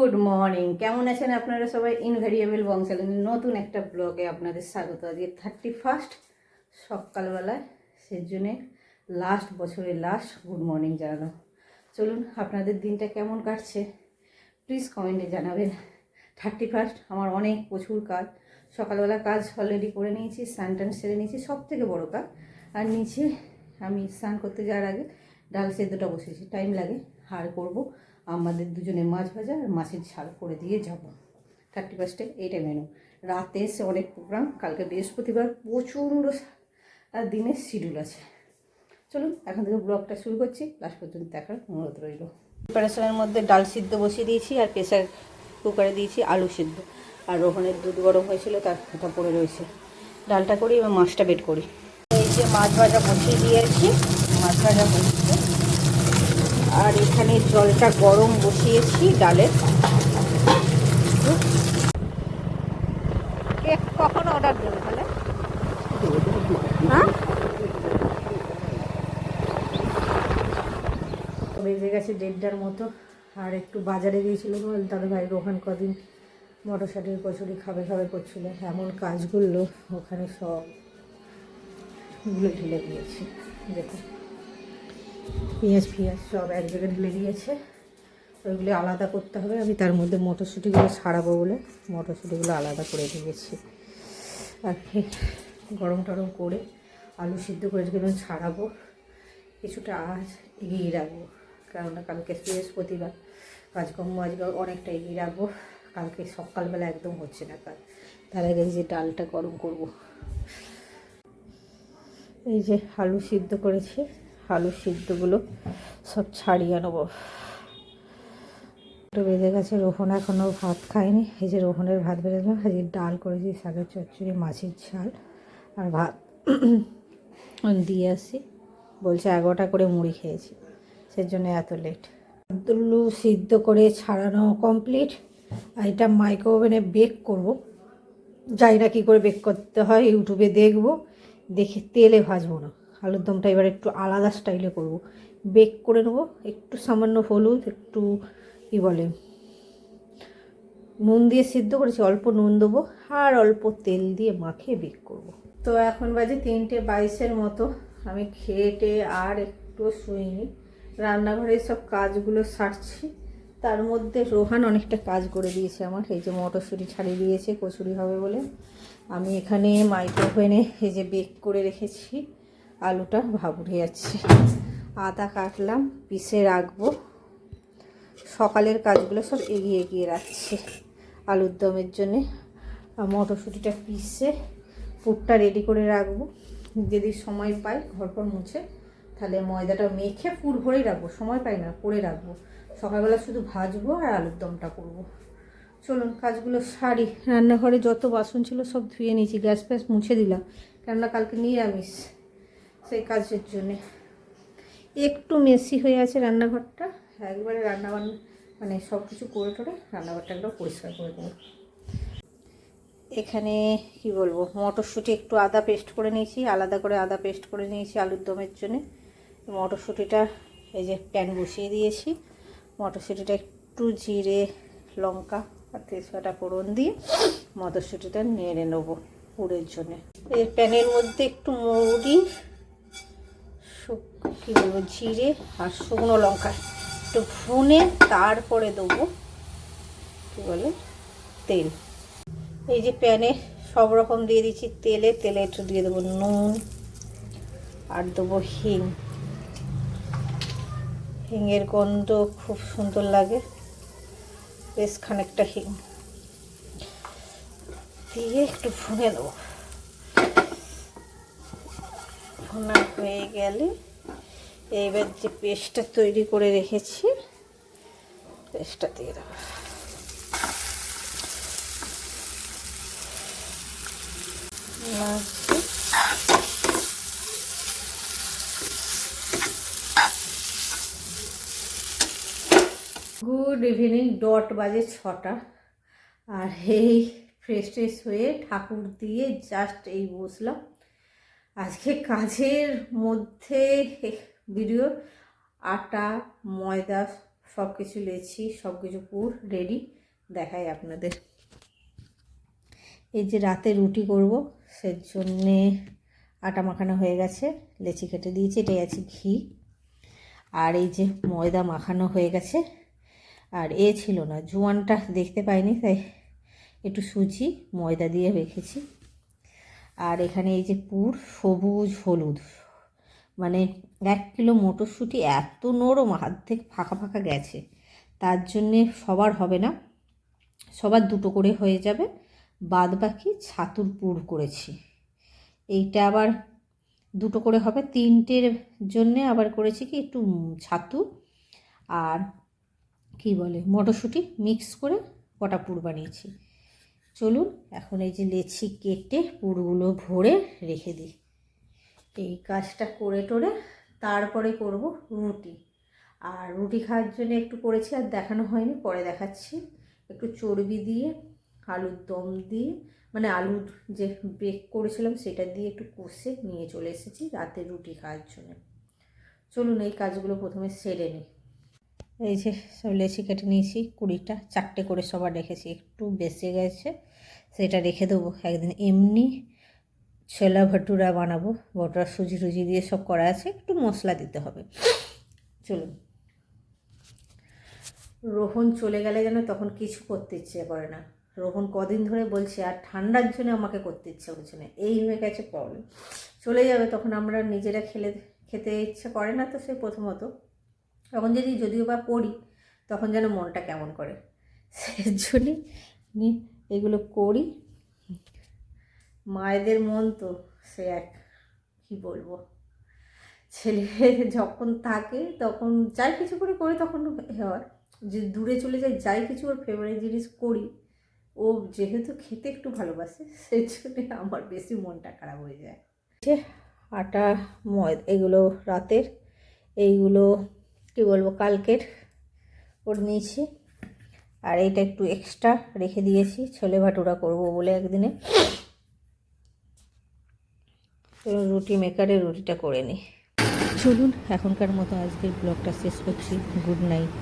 Good morning. কেমন আছেন আপনারা সবাই? ইনভ্যারিয়েবল বংশালের নতুন একটা ব্লগে আপনাদের স্বাগত। আজকে থার্টি ফার্স্ট সকালবেলায়, সেজন্যে লাস্ট বছরের লাস্ট গুড মর্নিং জানানো। চলুন, আপনাদের দিনটা কেমন কাটছে? প্লিজ কমেন্টে জানাবেন। থার্টি ফার্স্ট আমার অনেক প্রচুর কাজ। সকালবেলা কাজ অলরেডি করে নিয়েছি, স্নান টান সেরে নিয়েছি সব থেকে বড়ো কাজ। আর নিচে আমি স্নান করতে যাওয়ার আগে ডাল সেদ্ধটা বসেছি টাইম লাগে। আর করব। আমাদের দুজনে মাছ ভাজা আর মাছের ঝাল করে দিয়ে যাব। থার্টি ফার্স্টে এইটা মেনু রাতে এসে অনেক প্রোগ্রাম কালকে বৃহস্পতিবার প্রচণ্ড দিনের শিডিউল আছে। চলুন, এখন থেকে ব্লগটা শুরু করছি। লাস্ট পর্যন্ত দেখার অনুরোধ রইল। প্রিপারেশনের মধ্যে ডাল সিদ্ধ বসিয়ে দিয়েছি আর প্রেশার কুকারে দিয়েছি আলু সিদ্ধ। আর রোহনের দুধ গরম হয়েছিল, তার ওটা পড়ে রয়েছে। ডালটা করি এবং মাছটা বেট করি। এই যে মাছ ভাজা বসিয়ে দিয়েছি, মাছ ভাজা হচ্ছে আর এখানে জলটা গরম বসিয়েছি কেক কখন অর্ডার দেবে তাহলে? হ্যাঁ? বেজে গেছে দেড়টার মতো, আর একটু বাজারে গিয়েছিল দাদা ভাই রোহান কদিন মটরশুটির কচুরি খাবে খাবে করছিল। এমন কাজগুলো ওখানে সবগুলো ঢেলে দিয়েছে। দেখুন। পেঁয়াজ ফিয়াজ সব এক জায়গায় ঢেলে দিয়েছে। ওইগুলো আলাদা করতে হবে। আমি তার মধ্যে মটরশুঁটিগুলো ছাড়াবো বলে মটরশুঁটিগুলো আলাদা করে দিয়েছি। আর গরম টরম করে আলু সিদ্ধ করে রেখে ছাড়াবো, কিছুটা আজ এগিয়ে রাখব। কেননা কালকে বৃহস্পতিবার, কাজকর্ম আজকে অনেকটা এগিয়ে রাখব। কালকে সকালবেলা একদম হচ্ছে না কাজ। তার আগে যে ডালটা গরম করব। এই যে আলু সিদ্ধ করেছি। আলু সিদ্ধগুলো সব ছাড়িয়ে নেব। একটু বেজে গেছে। রোহন এখনও ভাত খায়নি। এই যে রোহনের ভাত বেড়ে গেল আজকে ডাল করেছি, শাকের চচ্চড়ি, মাছের ঝাল আর ভাত। দিয়ে আসি। বলছে এগারোটা করে মুড়ি খেয়েছি, সেজন্য এত লেট আলু সিদ্ধ করে ছাড়ানো কমপ্লিট আর এটা মাইক্রো ওভেনে বেক করব। যাই না কী করে বেক করতে হয়, ইউটিউবে দেখব, দেখে তেলে ভাজবো না। আলুর দমটা এবার একটু আলাদা স্টাইলে করব। বেক করে নেব, একটু সামান্য হলুদ, একটু কী বলে, নুন দিয়ে সিদ্ধ করেছি, অল্প নুন দেবো আর অল্প তেল দিয়ে মাখিয়ে বেক করব। তো এখন বাজে তিনটে বাইশের মতো। আমি খেটে আর একটু শুইনি। রান্নাঘরে সব কাজগুলো সারছি। তার মধ্যে রোহান অনেকটা কাজ করে দিয়েছে আমার। এই যে মটরশুঁটি ছাড়িয়ে দিয়েছে, কচুরি হবে বলে। আমি এখানে মাইক্রোওভেনে এই যে বেক করে রেখেছি। আলুটা ভাবুরে যাচ্ছে। আদা কাটলাম পিসে রাখব। সকালের কাজগুলো সব এগিয়ে এগিয়ে রাখছি আলুর দমের জন্যে। মটরশুঁটিটা পিসে পুরটা রেডি করে রাখব। যদি সময় পাই ঘরপর মুছে, তাহলে ময়দাটা মেখে পুর ভরেই রাখব। সময় পাই না, করে রাখব। সকালবেলা শুধু ভাজবো আর আলুর দমটা করব। চলুন, কাজগুলো সারি। রান্নাঘরে যত বাসন ছিল সব ধুয়ে নিয়েছি, গ্যাস ফ্যাস মুছে দিলাম। কেননা কালকে নিরামিষ। সেই কাজের জন্যে। একটু মেসি হয়ে আছে রান্নাঘরটা। একবারে রান্নাবান্না মানে সব কিছু করে টোরে রান্নাঘরটা একদম পরিষ্কার করে দেবো। এখানে কি বলব, মটরশুঁটি একটু আদা পেস্ট করে নিয়েছি, আলাদা করে আদা পেস্ট করে নিয়েছি আলুর দমের জন্যে। মটরশুঁটিটা এই যে প্যান বসিয়ে দিয়েছি। মটরশুঁটিটা একটু জিরে, লঙ্কা আর তেজপাতা ফোড়ন দিয়ে মটরশুঁটিটা নেড়ে নেব পুরের জন্যে। এই প্যানের মধ্যে একটু মৌরি কী বলব, জিরে আর শুকনো লঙ্কা একটু ভুনে তারপরে দেবো, কী বলে, তেল। এই যে প্যানে সব রকম দিয়ে দিচ্ছি তেলে তেলে একটু দিয়ে দেবো নুন আর দেবো হিং। হিঙের গন্ধ খুব সুন্দর লাগে, বেশ খানিকটা হিং। দিয়ে একটু ভুনে দেবো। ভুনা হয়ে গেলে এইবার যে পেস্টটা তৈরি করে রেখেছি, পেস্টটা দিয়ে দেবো। গুড ইভিনিং ডট বাজে ছটা। আর এই ফ্রেশ ট্রেশ হয়ে ঠাকুর দিয়ে জাস্ট এই বসলাম। আজকে কাজের মধ্যে ভিডিও, আটা, ময়দা সব কিছু লেছি সব কিছু পুর রেডি দেখাই আপনাদের। এই যে রাতে রুটি করব সের জন্যে আটা মাখানো হয়ে গেছে, লেচি কেটে দিয়েছি, এটাই আছে ঘি। আর এই যে ময়দা মাখানো হয়ে গেছে, আর এ ছিল না, জোয়ানটা দেখতে পাইনি, তাই একটু সুজি, ময়দা দিয়ে রেখেছি আর এখানে এই যে পুর, সবুজ হলুদ। মানে এক কিলো মটরশুঁটি এত নরম, হাত থেকে ফাঁকা ফাঁকা গেছে। তার জন্যে সবার হবে না। সবার দুটো করে হয়ে যাবে। বাদ বাকি ছাতুর পুর করেছি। এইটা আবার দুটো করে হবে। তিনটের জন্যে আবার করেছি কি একটু ছাতু আর কি বলে মটরশুঁটি মিক্স করে কটা পুর বানিয়েছি। চলুন এখন এই যে লেচি কেটে পুরগুলো ভরে রেখে দিই। এই কাজটা করে টোরে তারপরে করব রুটি। আর রুটি খাওয়ার জন্য একটু করেছি আর দেখানো হয়নি, পরে দেখাচ্ছি। একটু চর্বি দিয়ে, আলুর দম দিয়ে মানে আলুর যে বেক করেছিলাম সেটা দিয়ে একটু কষে নিয়ে চলে এসেছি রাতে রুটি খাওয়ার জন্য। চলুন এই কাজগুলো প্রথমে সেরে নিই। এই যে সব লেচি কেটে নিয়েছি, কুড়িটা, চারটে করে সবার রেখেছি, একটু বেশি গেছে সেটা রেখে দেবো। একদিন এমনি ছোলা ভাটুরা বানাবো, বটরা সুজি টুজি দিয়ে সব করা আছে, একটু মশলা দিতে হবে। চলুন। রোহন চলে গেলে যেন তখন কিছু করতে ইচ্ছে করে না। রোহন কদিন ধরে বলছে, আর ঠান্ডার জন্য আমাকে করতে ইচ্ছে করছে না। এই হয়ে গেছে প্রবলেম চলে যাবে তখন আমরা নিজেরা খেলে, খেতে ইচ্ছে করে না তো সে প্রথমত। তখন যদি, যদিও বা করি, তখন যেন মনটা কেমন করে। আমি এগুলো করি। মায়েদের মন তো সে এক, কী বলব? ছেলে যখন থাকে তখন যাই কিছু করে করি তখন হয়। যে দূরে চলে যাই যাই কিছু ওর ফেভারিট জিনিস করি, ও যেহেতু খেতে একটু ভালোবাসে, সেই জন্যে আমার বেশি মনটা খারাপ হয়ে যায়। যে আটা ময়দা এগুলো রাতের, এইগুলো, কী বলব, কালকের, ওর নিয়েছি। আর এইটা একটু এক্সট্রা রেখে দিয়েছি। ছোলে ভাটুরা করব বলে একদিনে। রুটি মেকারে রুটিটা করে নিই চলুন, এখনকার মতো আজকের ব্লগটা শেষ করছি। Good night